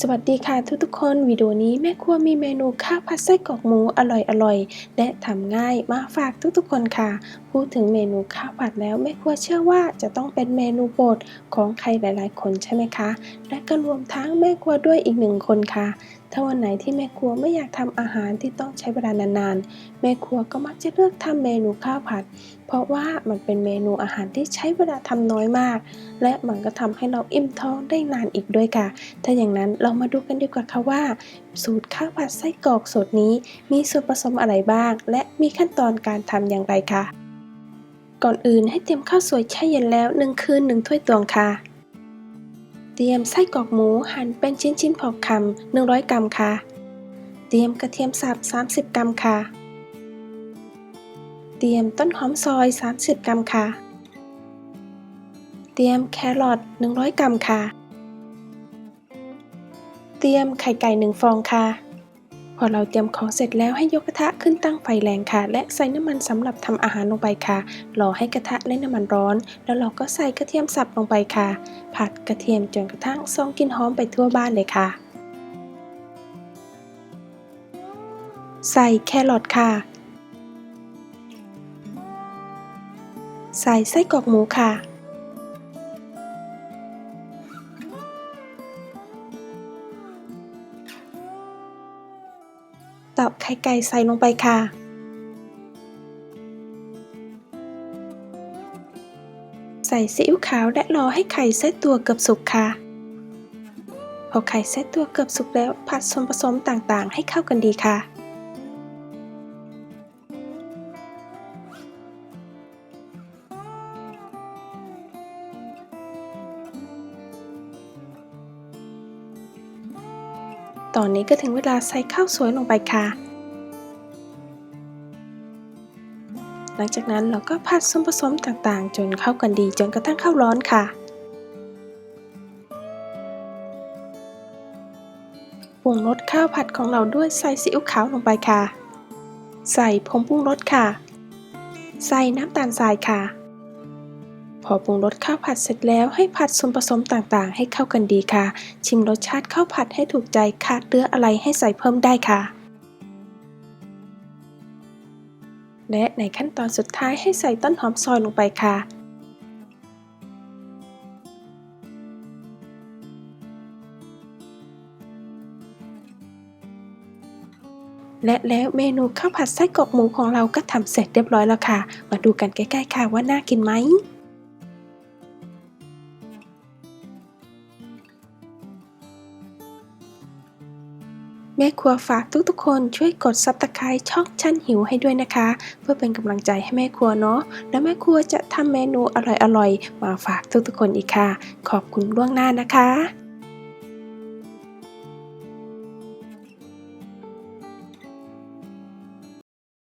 สวัสดีค่ะทุกๆคนวิดีโอนี้แม่ครัวมีเมนูข้าวผัดไส้กรอกหมูอร่อยๆ และทำง่ายมาฝากทุกๆคนค่ะ พูดถึงเมนูข้าวผัดแล้วแม่ครัวเชื่อว่าจะต้องเป็นเมนูโปรดของใครหลายๆ คนใช่ไหมคะ และก็รวมทั้งแม่ครัวด้วยอีกหนึ่งคนค่ะ ถ้าวันไหนที่แม่ครัวไม่อยากทำอาหารที่ต้องใช้เวลานานๆ แม่ครัวก็มักจะเลือกทำเมนูข้าวผัด เพราะว่ามันเป็นเมนูอาหารที่ใช้เวลาทำน้อยมาก และมันก็ทำให้เราอิ่มท้องได้นานอีกด้วยค่ะ ถ้าอย่างนั้นเรามาดูกันดีกว่าค่ะว่า สูตรข้าวผัดไส้กรอกสูตรนี้ มีส่วนผสมอะไรบ้าง และมีขั้นตอนการทำอย่างไรค่ะก่อนอื่นให้เตรียมข้าวสวยแช่เย็นแล้ว1คืน1ถ้วยตวงค่ะ เตรียมไส้กรอกหมูหั่นเป็นชิ้นๆพอคำ100 กรัมค่ะ เตรียมกระเทียมสับ 30 กรัมค่ะ เตรียมต้นหอมซอย 30 กรัมค่ะ เตรียมแครอท100 กรัมค่ะ เตรียมไข่ไก่ 1 ฟองค่ะ พอเราเตรียมของเสร็จแล้วให้ยกกระทะขึ้นตั้งไฟแรงค่ะ และใส่น้ำมันสำหรับทำอาหารลงไปค่ะ รอให้กระทะและน้ำมันร้อน แล้วเราก็ใส่กระเทียมสับลงไปค่ะ ผัดกระเทียมจนกระทั่งซองกลินหอมไปทั่วบ้านเลยค่ะ ใส่แครอทค่ะ ใส่ไส้กรอกหมูค่ะ ตอกไข่ไก่ใส่ลงไปค่ะ ใส่ซีอิ๊วขาวและรอให้ไข่เซตตัวเกือบสุกค่ะ พอไข่เซตตัวเกือบสุกแล้วผัดส่วนผสมต่างๆ ให้เข้ากันดีค่ะ ตอนนี้ก็ถึงเวลาใส่ข้าวสวยลงไปค่ะ หลังจากนั้นเราก็ผัดส่วนผสมต่างๆ จนเข้ากันดีจนกระทั่งข้าวร้อนค่ะปรุงรสข้าวผัดของเราด้วยใส่ซีอิ๊วขาวลงไปค่ะ ใส่ผงปรุงรสค่ะ ใส่น้ำตาลทรายค่ะ พอปรุงรสข้าวผัดเสร็จแล้วให้ผัดส่วนผสมต่างๆ ให้เข้ากันดีค่ะ ชิมรสชาติข้าวผัดให้ถูกใจขาดเหลืออะไรให้ใส่เพิ่มได้ค่ะ และในขั้นตอนสุดท้ายให้ใส่ต้นหอมซอยลงไปค่ะและแล้วเมนูข้าวผัดไส้กรอกหมูของเราก็ทำเสร็จเรียบร้อยแล้วค่ะ มาดูกันใกล้ๆค่ะว่าน่ากินไหม แม่ครัวฝากทุกๆ คนช่วยกดซับตะไคร้ช่องชั้นหิวให้ด้วยนะคะ เพื่อเป็นกำลังใจให้แม่ครัวเนาะแล้วแม่ครัวจะทำเมนูอร่อยๆ มาฝากทุกๆ คนอีกค่ะ ขอบคุณล่วงหน้านะคะ